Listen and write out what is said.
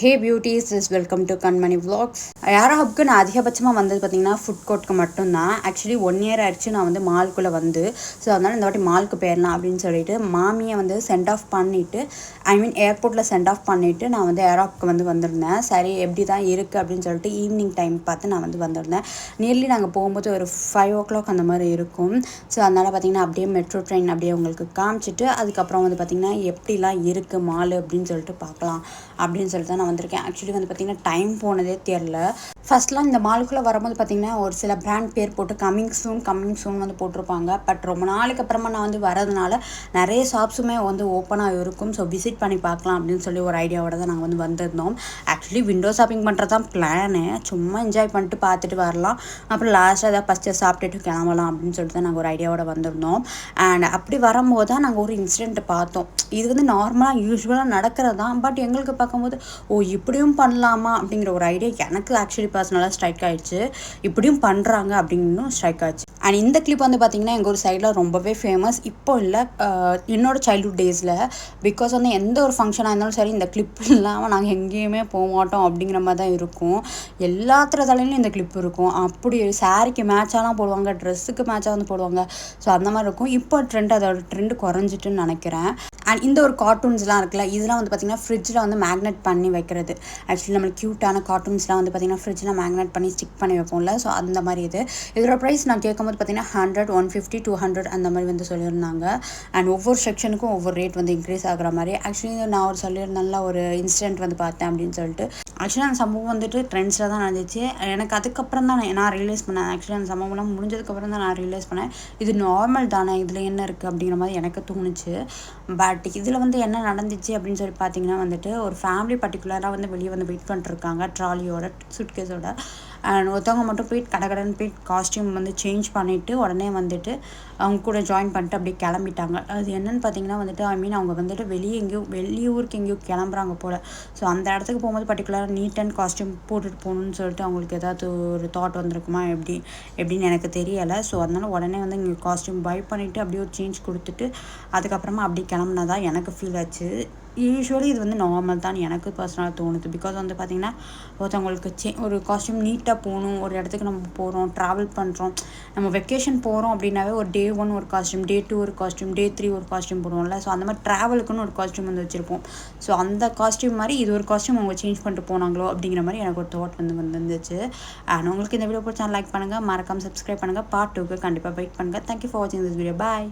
Hey beauties is welcome to Kanmani vlogs யாரா ஹப்க்கு நான் அதிகபட்சமாக வந்தது பார்த்தீங்கன்னா ஃபுட் கோர்ட்க்கு மட்டும்தான். ஆக்சுவலி ஒன் இயர் ஆயிடுச்சு நான் வந்து மால்குள்ளே வந்து. ஸோ அதனால் இந்த வாட்டி மால்க்கு போயிடலாம் அப்படின்னு சொல்லிட்டு மாமியை வந்து சென்ட் ஆஃப் பண்ணிவிட்டு ஐ மீன் ஏர்போர்ட்டில் சென்ட் ஆஃப் பண்ணிவிட்டு நான் வந்து ஏராப்க்கு வந்து வந்திருந்தேன். சரி எப்படி தான் இருக்குது அப்படின்னு சொல்லிட்டு ஈவினிங் டைம் பார்த்து நான் வந்து வந்திருந்தேன். நியர்லி நாங்கள் போகும்போது ஒரு ஃபைவ் ஓ கிளாக் அந்த மாதிரி இருக்கும். ஸோ அதனால் பார்த்தீங்கன்னா அப்படியே மெட்ரோ ட்ரெயின் அப்படியே உங்களுக்கு காமிச்சிட்டு அதுக்கப்புறம் வந்து பார்த்திங்கன்னா எப்படிலாம் இருக்குது மால் அப்படின்னு சொல்லிட்டு பார்க்கலாம் அப்படின்னு சொல்லிட்டு தான் நான் வந்திருக்கேன். ஆக்சுவலி வந்து பார்த்திங்கன்னா டைம் போனதே தெரில ஃபஸ்ட்லாம் இந்த மாலுக்குள்ளே வரும்போது பார்த்திங்கன்னா ஒரு சில பிராண்ட் பேர் போட்டு கம்மிங் சூன் கம்மிங் சூன் வந்து போட்டிருப்பாங்க. பட் ரொம்ப நாளைக்கு அப்புறமா நான் வந்து வரதுனால நிறைய ஷாப்ஸுமே வந்து ஓப்பனாக இருக்கும். ஸோ விசிட் பண்ணி பார்க்கலாம் அப்படின்னு சொல்லி ஒரு ஐடியாவோட தான் நாங்கள் வந்து வந்திருந்தோம். ஆக்சுவலி விண்டோ ஷாப்பிங் பண்ணுறது தான் பிளானு சும்மா என்ஜாய் பண்ணிட்டு பார்த்துட்டு வரலாம். அப்புறம் லாஸ்ட்டாக ஏதாவது ஃபஸ்ட்டு சாப்பிட்டுட்டு கிளம்பலாம் அப்படின்னு சொல்லிட்டு தான் நாங்கள் ஒரு ஐடியாவோட வந்திருந்தோம். அண்ட் அப்படி வரும்போது தான் நாங்கள் ஒரு இன்சிடென்ட் பார்த்தோம். இது வந்து நார்மலாக யூஸ்வலாக நடக்கிறது தான் பட் எங்களுக்கு பார்க்கும்போது ஓ இப்படியும் பண்ணலாமா அப்படிங்கிற ஒரு ஐடியா எனக்கு ஆக்சுவலி பர்சனலாக ஸ்ட்ரைக் ஆயிடுச்சு. இப்படியும் பண்ணுறாங்க அப்படின்னு ஸ்ட்ரைக் ஆச்சு அண்ட் இந்த கிளிப் வந்து பார்த்தீங்கன்னா எங்கள் ஒரு சைடில் ரொம்பவே ஃபேமஸ் இப்போ இல்லை என்னோட சைல்ட்ஹுட் டேஸில் பிகாஸ் வந்து எந்த ஒரு ஃபங்க்ஷனாக இருந்தாலும் சரி இந்த கிளிப் இல்லாமல் நாங்கள் எங்கேயுமே போக மாட்டோம் அப்படிங்கிற மாதிரி தான் இருக்கும். எல்லாத்துல தலையிலும் இந்த கிளிப் இருக்கும். அப்படி சாரிக்கு மேட்சாலாம் போடுவாங்க ட்ரெஸ்ஸுக்கு மேட்சாக வந்து போடுவாங்க. ஸோ அந்த மாதிரி இருக்கும். இப்போ ட்ரெண்ட் அதோட ட்ரெண்ட் குறைஞ்சிட்டுன்னு நினைக்கிறேன். அண்ட் இந்த ஒரு கார்ட்டூன்ஸ்லாம் இருக்குல்ல இதெல்லாம் வந்து பார்த்திங்கன்னா ஃப்ரிட்ஜில் வந்து மேக்னெட் பண்ணி வைக்கிறது. ஆக்சுவலி நம்மளுக்கு க்யூட்டான கார்ட்டூன்ஸ்லாம் வந்து பார்த்திங்கன்னா ஃப்ரிட்ஜில் மேக்னெட் பண்ணி ஸ்டிக் பண்ணி வைப்போம்ல. ஸோ அந்த மாதிரி இது. இதோட ப்ரைஸ் நான் கேட்கும்போது பார்த்திங்கன்னா hundred one fifty two hundred அந்த மாதிரி வந்து சொல்லியிருந்தாங்க. அண்ட் ஒவ்வொரு செக்ஷனுக்கும் ஒவ்வொரு ரேட் வந்து இன்க்ரீஸ் ஆகிற மாதிரி. ஆக்சுவலி நான் ஒரு சொல்லியிருந்தேன்ல ஒரு இன்சிடென்ட் வந்து பார்த்தேன் அப்படின்னு சொல்லிட்டு. ஆக்சுவலி அந்த சம்பவம் வந்துட்டு ட்ரெண்ட்ஸில் தான் நடந்துச்சு. எனக்கு அதுக்கப்புறம் தான் நான் நான் ரியலைஸ் பண்ணேன். ஆக்சுவலி அந்த சம்பவம்லாம் முடிஞ்சதுக்கப்புறம் தான் நான் ரியலைஸ் பண்ணேன். இது நார்மல் தானே? இதில் என்ன இருக்குது அப்படிங்கிற மாதிரி எனக்கு தோணுச்சு. பட் இதில் வந்து என்ன நடந்துச்சு அப்படின்னு சொல்லி பார்த்தீங்கன்னா வந்துட்டு ஒரு ஃபேமிலி பர்டிகுலராக வந்து வெளியே வந்து வெயிட் பண்ணிட்டுருக்காங்க ட்ராலியோட சுட்கேஸோட அண்ட் ஒருத்தவங்க மட்டும் போயிட்டு கடகடன்னு போயிட்டு காஸ்டியூம் வந்து சேஞ்ச் பண்ணிவிட்டு உடனே வந்துட்டு அவங்க கூட ஜாயின் பண்ணிட்டு அப்படியே கிளம்பிட்டாங்க. அது என்னென்னு பார்த்தீங்கன்னா வந்துட்டு ஐ மீன் அவங்க வந்துட்டு வெளியே எங்கேயோ வெளியூருக்கு எங்கேயோ கிளம்புறாங்க போல். ஸோ அந்த இடத்துக்கு போகும்போது பர்டிகுலராக நீட் அண்ட் காஸ்டியூம் போட்டுட்டு போகணுன்னு சொல்லிட்டு அவங்களுக்கு ஏதாவது ஒரு தாட் வந்திருக்குமா எப்படி? எப்படின்னு எனக்கு தெரியலை. ஸோ அதனால் உடனே வந்து இங்கே காஸ்டியூம் பை பண்ணிவிட்டு அப்படியே ஒரு சேஞ்ச் கொடுத்துட்டு அதுக்கப்புறமா அப்படி கிளம்புனதா எனக்கு ஃபீல் ஆச்சு. யூஸ்வலி இது வந்து நார்மல் தான் எனக்கு பர்சனலாக தோணுது. பிகாஸ் வந்து பார்த்திங்கன்னா ஒருத்தவங்களுக்கு சே ஒரு காஸ்ட்யூம் நீட்டாக போகணும் ஒரு இடத்துக்கு நம்ம போகிறோம் ட்ராவல் பண்ணுறோம் நம்ம வெக்கேஷன் போகிறோம் அப்படின்னாவே ஒரு டே ஒன் ஒரு காஸ்டியூம் டே டூ ஒரு காஸ்டியூம் டே த்ரீ ஒரு காஸ்ட்யூம் போடுவோம்ல. ஸோ அந்த மாதிரி ட்ராவலுக்குன்னு ஒரு காஸ்ட்யூம் வந்து வச்சுருப்போம். ஸோ அந்த காஸ்டியூம் மாதிரி இது ஒரு காஸ்ட்யூம் அவங்க சேஞ்ச் பண்ணிட்டு போனாங்களோ அப்படிங்கிற மாதிரி எனக்கு ஒரு தாட் வந்து வந்துருந்துச்சு. அண்ட் உங்களுக்கு இந்த வீடியோ பிடிச்சா லைக் பண்ணுங்கள் மறக்காமல் சப்ஸ்கிரைப் பண்ணுங்கள் பார்ட் டூக்கு கண்டிப்பாக வெயிட் பண்ணுங்கள் தேங்க்யூ ஃபார் வாட்சிங் திஸ் வீடியோ பாய்